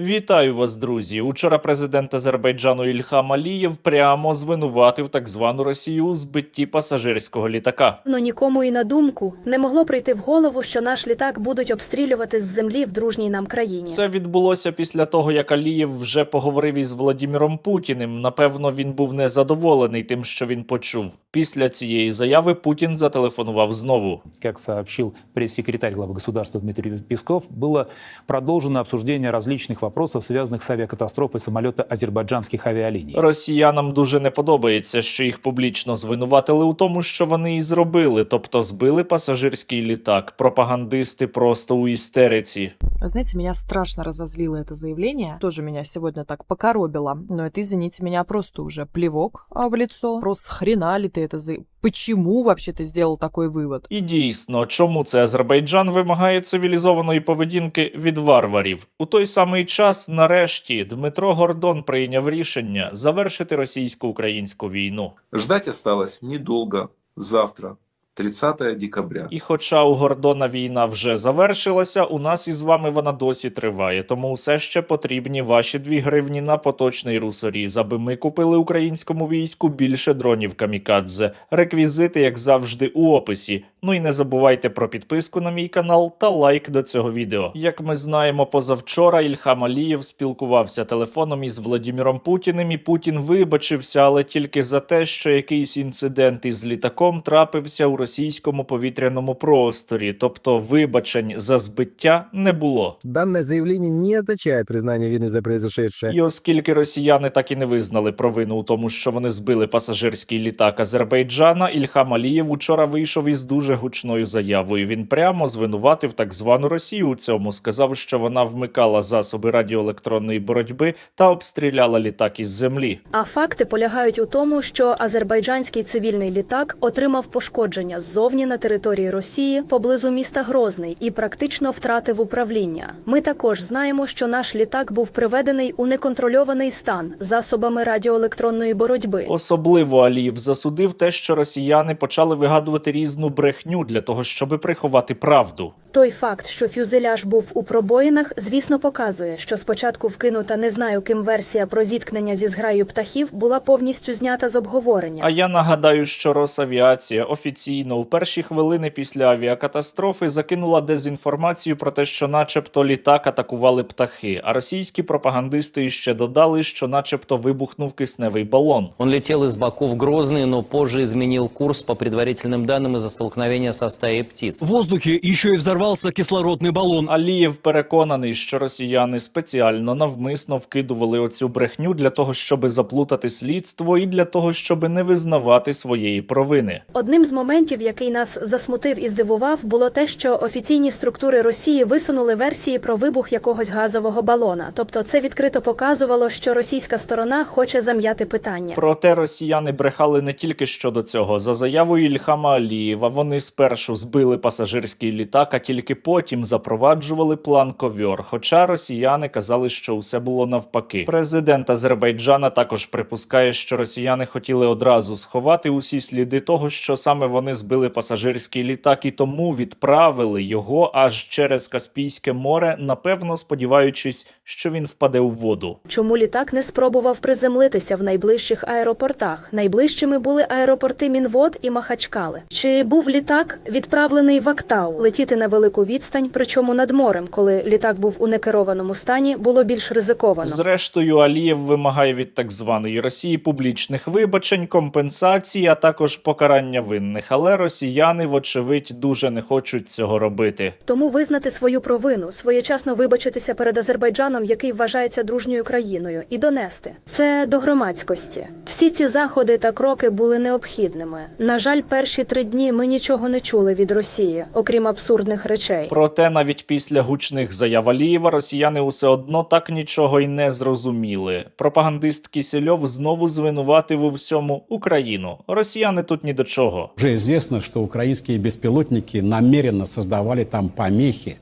Вітаю вас, друзі. Учора президент Азербайджану Ільхам Алієв прямо звинуватив так звану Росію у збитті пасажирського літака. Ну нікому і на думку не могло прийти в голову, що наш літак будуть обстрілювати з землі в дружній нам країні. Це відбулося після того, як Алієв вже поговорив із Владіміром Путіним. Напевно, він був незадоволений тим, що він почув. Після цієї заяви Путін зателефонував знову. Как сообщил пресс-секретарь главы государства Дмитрий Песков, было продолжено обсуждение различных вопросов, связанных с авиакатастрофой самолета азербайджанских авиалиний. Росіянам дуже не подобається, що їх публічно звинуватили у тому, що вони і зробили, тобто збили пасажирський літак. Пропагандисти просто у істериці. Вы Знаете, меня страшно разозлило это заявление. Тоже меня сегодня так покоробило. Но это, извините меня, просто уже плевок а, в лицо. Просто хрена ли ты это за... Почему вообще ты сделал такой вывод? І дійсно, чому це Азербайджан вимагає цивілізованої поведінки від варварів? У той самий час, нарешті, Дмитро Гордон прийняв рішення завершити російсько-українську війну. Ждать осталось недолго. Завтра, 30 декабря. І хоча у Гордона війна вже завершилася, у нас із вами вона досі триває. Тому все ще потрібні ваші дві гривні на поточний русоріз, аби ми купили українському війську більше дронів камікадзе. Реквізити, як завжди, у описі. Ну і не забувайте про підписку на мій канал та лайк до цього відео. Як ми знаємо, позавчора Ільхам Алієв спілкувався телефоном із Владіміром Путіним, і Путін вибачився, але тільки за те, що якийсь інцидент із літаком трапився у російському повітряному просторі, тобто вибачень за збиття не було. Данное заявление не означает признание вины за произошедшее. І оскільки росіяни так і не визнали провину у тому, що вони збили пасажирський літак Азербайджана, Ільхам Алієв учора вийшов із дуже гучною заявою. Він прямо звинуватив так звану Росію у цьому. Сказав, що вона вмикала засоби радіоелектронної боротьби та обстріляла літак із землі. А факти полягають у тому, що азербайджанський цивільний літак отримав пошкодження ззовні на території Росії поблизу міста Грозний і практично втратив управління. Ми також знаємо, що наш літак був приведений у неконтрольований стан засобами радіоелектронної боротьби. Особливо Алієв засудив те, що росіяни почали вигадувати різну брехню для того, щоби приховати правду. Той факт, що фюзеляж був у пробоїнах, звісно, показує, що спочатку вкинута не знаю ким версія про зіткнення зі зграєю птахів була повністю знята з обговорення. А я нагадаю, що Росавіація офіційно у перші хвилини після авіакатастрофи закинула дезінформацію про те, що, начебто, літак атакували птахи. А російські пропагандисти ще додали, що, начебто, вибухнув кисневий балон. Он летел из Баку в Грозный, но позже изменил курс по предварительным данным из-за столкновения со стаей птиц. В воздухе еще и взорвался кислородный баллон. Алієв переконаний, що росіяни спеціально навмисно вкидували оцю брехню для того, щоб заплутати слідство, і для того, щоб не визнавати своєї провини. Одним з моментів, який нас засмутив і здивував, було те, що офіційні структури Росії висунули версії про вибух якогось газового балона. Тобто, це відкрито показувало, що російська сторона хоче зам'яти питання. Проте росіяни брехали не тільки щодо цього. За заявою Ільхама Алієва, вони спершу збили пасажирський літак, а тільки потім запроваджували план ковьор. Хоча росіяни казали, що усе було навпаки. Президент Азербайджана також припускає, що росіяни хотіли одразу сховати усі сліди того, що саме вони збили пасажирський літак, і тому відправили його аж через Каспійське море, напевно, сподіваючись, що він впаде у воду. Чому літак не спробував приземлитися в найближчих аеропортах? Найближчими були аеропорти Мінвод і Махачкали. Чи був літак відправлений в Актау летіти на велику відстань, причому над морем, коли літак був у некерованому стані, було більш ризиковано. Зрештою, Алієв вимагає від так званої Росії публічних вибачень, компенсацій, а також покарання винних. Але росіяни, вочевидь, дуже не хочуть цього робити. Тому визнати свою провину, своєчасно вибачитися перед Азербайджаном, який вважається дружньою країною, і донести це до громадськості. Всі ці заходи та кроки були необхідними. На жаль, перші три дні ми нічого не чули від Росії, окрім абсурдних речей. Проте навіть після гучних заяв Алієва росіяни усе одно так нічого й не зрозуміли. Пропагандист Кісельов знову звинуватив у всьому Україну. Росіяни тут ні до чого. Уже известно, что украинские беспилотники намеренно создавали там помехи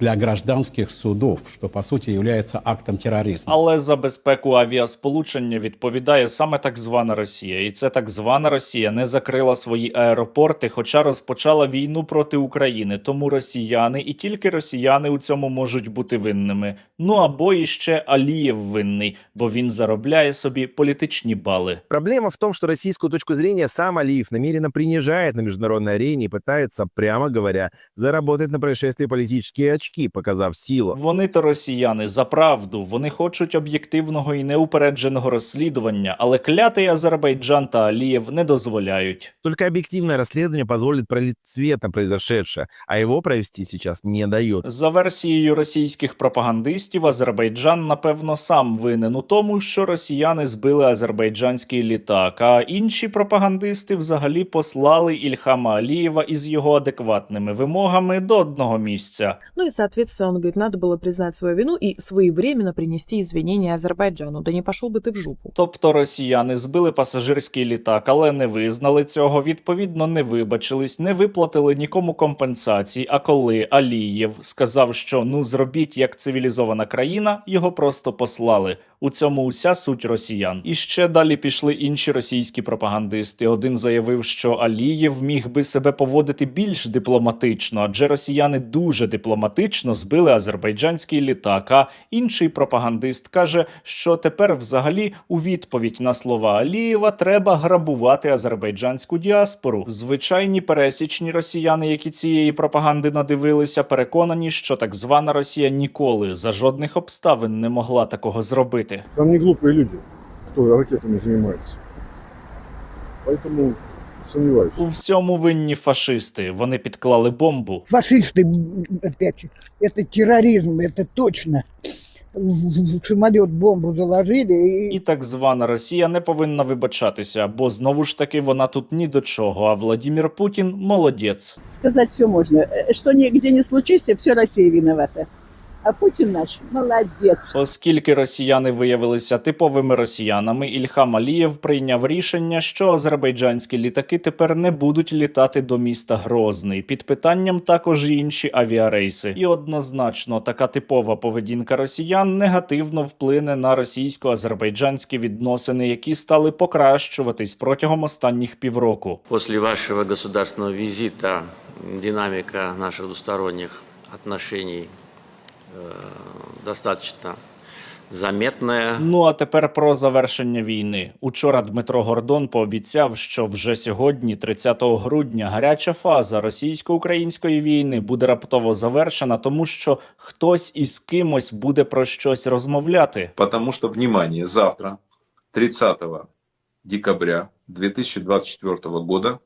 для гражданских судов, что по сути является актом терроризма. Але за безпеку авіасполучення відповідає саме так звана Росія, і це так звана Росія не закрила свої аеропорти, хоча розпочала війну проти України. Тому росіяни і тільки росіяни у цьому можуть бути винними. Ну або іще Алієв винний, бо він заробляє собі політичні бали. Проблема в том, что российскую точку зрения сам Алиев намеренно принижает на международной арене и пытается, прямо говоря, заработать на происшествии политические очки, показав силу. Вони то росіяни за правду. Вони хочуть об'єктивного і неупередженого розслідування, але клятий Азербайджан та Алієв не дозволяють. Только объективное расследование позволит пролить свет на произошедшее, а его провести сейчас не дает. За версією російських пропагандистів, Азербайджан напевно сам винен у тому, що росіяни збили азербайджанський літак. А інші пропагандисти взагалі послали Ільхама Алієва із його адекватними вимогами до одного місця. Ну и, соответственно, он говорит, надо было признать свою вину и своевременно принести извинения Азербайджану. Да не пошел бы ты в жопу. Тобто росіяни збили пасажирський літак, але не визнали цього. Відповідно, не вибачились, не виплатили нікому компенсацій. А коли Алієв сказав, що ну зробіть як цивілізована країна, його просто послали. У цьому уся суть росіян. І ще далі пішли інші російські пропагандисти. Один заявив, що Алієв міг би себе поводити більш дипломатично, адже росіяни дуже дипломатично збили азербайджанський літак. А інший пропагандист каже, що тепер, взагалі, у відповідь на слова Алієва треба грабувати азербайджанську діаспору. Звичайні пересічні росіяни, які цієї пропаганди надивилися, переконані, що так звана Росія ніколи за жодних обставин не могла такого зробити. Там не глупые люди, кто ракетами занимается. Поэтому сомневаюсь. У всьому винні фашисти. Вони підклали бомбу. Фашисты, м, опять же, это терроризм, это точно. В в самолет бомбу заложили и... І так звана Росія не повинна вибачатися, бо знову ж таки вона тут ні до чого. А Владімір Путін молодець. Сказать все можно. Э, Что нигде не случись, все Россия виновата. А Путин наш молодец. Оскільки росіяни виявилися типовими росіянами, Ільхам Алієв прийняв рішення, що азербайджанські літаки тепер не будуть літати до міста Грозний. Під питанням також і інші авіарейси. І однозначно така типова поведінка росіян негативно вплине на російсько-азербайджанські відносини, які стали покращуватись протягом останніх півроку. После вашего государственного визита динамика наших двусторонних отношений э, достаточно заметная. Ну а тепер про завершення війни. Учора Дмитро Гордон пообіцяв, що вже сьогодні, 30 грудня, гаряча фаза російсько-української війни буде раптово завершена, тому що хтось із кимось буде про щось розмовляти. Потому что, внимание, завтра, 30 декабря 2024 года,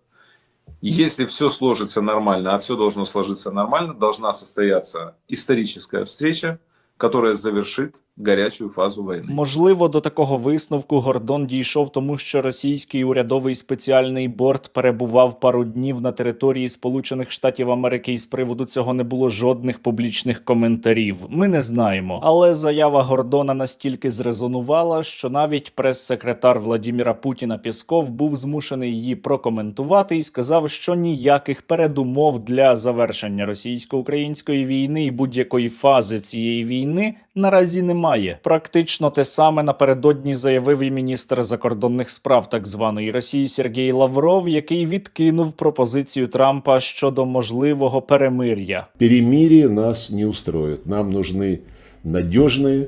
если все сложится нормально, а все должно сложиться нормально, должна состояться историческая встреча, которая завершит горячую фазу войны. Можливо, до такого висновку Гордон дійшов, тому що російський урядовий спеціальний борт перебував пару днів на території Сполучених Штатів Америки, і з приводу цього не було жодних публічних коментарів. Ми не знаємо. Але заява Гордона настільки зрезонувала, що навіть прес-секретар Владіміра Путіна Пєсков був змушений її прокоментувати і сказав, що ніяких передумов для завершення російсько-української війни і будь-якої фази цієї війни наразі немає Практично те саме напередодні заявив і міністр закордонних справ так званої Росії Сергій Лавров, який відкинув пропозицію Трампа щодо можливого перемир'я. Перемирие нас не устроит. Нам нужны надежные,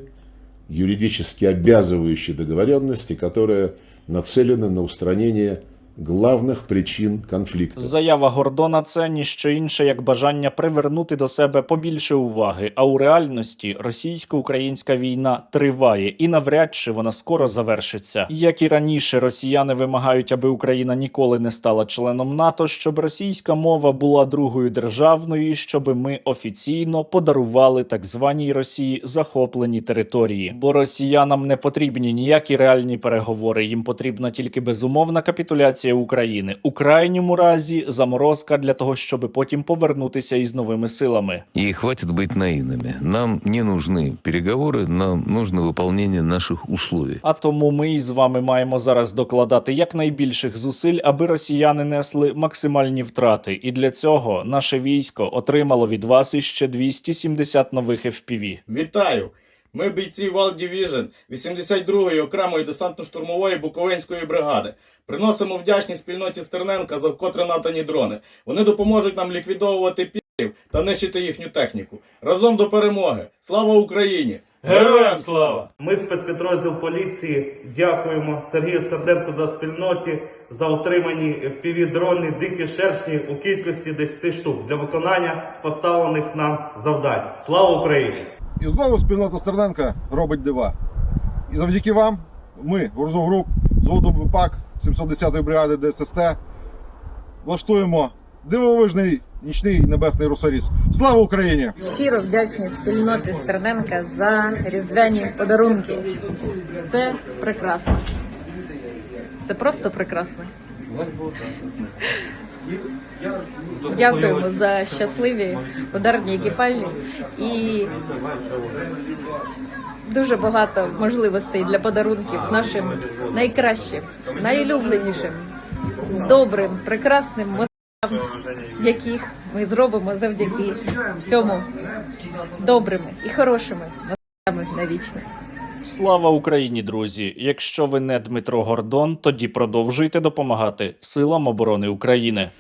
юридически обязывающие договоренности, которые нацелены на устранение главных причин конфликта. Заява Гордона це ніщо інше як бажання привернути до себе побільше уваги. А у реальності російсько-українська війна триває і навряд чи вона скоро завершиться. Як і раніше, росіяни вимагають, аби Україна ніколи не стала членом НАТО, щоб російська мова була другою державною, щоб ми офіційно подарували так званій Росії захоплені території. Бо росіянам не потрібні ніякі реальні переговори. Їм потрібна тільки безумовна капітуляція окупація України. У крайньому разі заморозка для того, щоб потім повернутися із новими силами. И хватит быть наивными. Нам не нужны переговоры, нам нужно выполнение наших условий. А тому ми із вами маємо зараз докладати якнайбільших зусиль, аби росіяни несли максимальні втрати. І для цього наше військо отримало від вас іще 270 нових FPV. Вітаю! Ми бійці Вал Division 82-ї окремої десантно-штурмової Буковинської бригади. Приносимо вдячність спільноті Стерненка за вкотре надані дрони. Вони допоможуть нам ліквідовувати пів та нищити їхню техніку. Разом до перемоги! Слава Україні! Героям слава! Ми спецпідрозділ поліції дякуємо Сергію Стерденку за спільноті за отримані fpv дрони дикі шершні у кількості 10 штук для виконання поставлених нам завдань. Слава Україні! І знову спільнота Стерненка робить дива. І завдяки вам ми, Гурзов Груп, зводу БПАК 710-ї бригади ДССТ, влаштуємо дивовижний нічний небесний русаріс. Слава Україні! Щиро вдячні спільноті Стерненка за різдвяні подарунки. Це прекрасно. Це просто прекрасно. Дякуємо за щасливі ударні екіпажі і дуже багато можливостей для подарунків нашим найкращим, найулюбленішим, добрим, прекрасним москалям, яких ми зробимо завдяки цьому добрими і хорошими москалями навічно. Слава Україні, друзі! Якщо ви не Дмитро Гордон, тоді продовжуйте допомагати силам оборони України.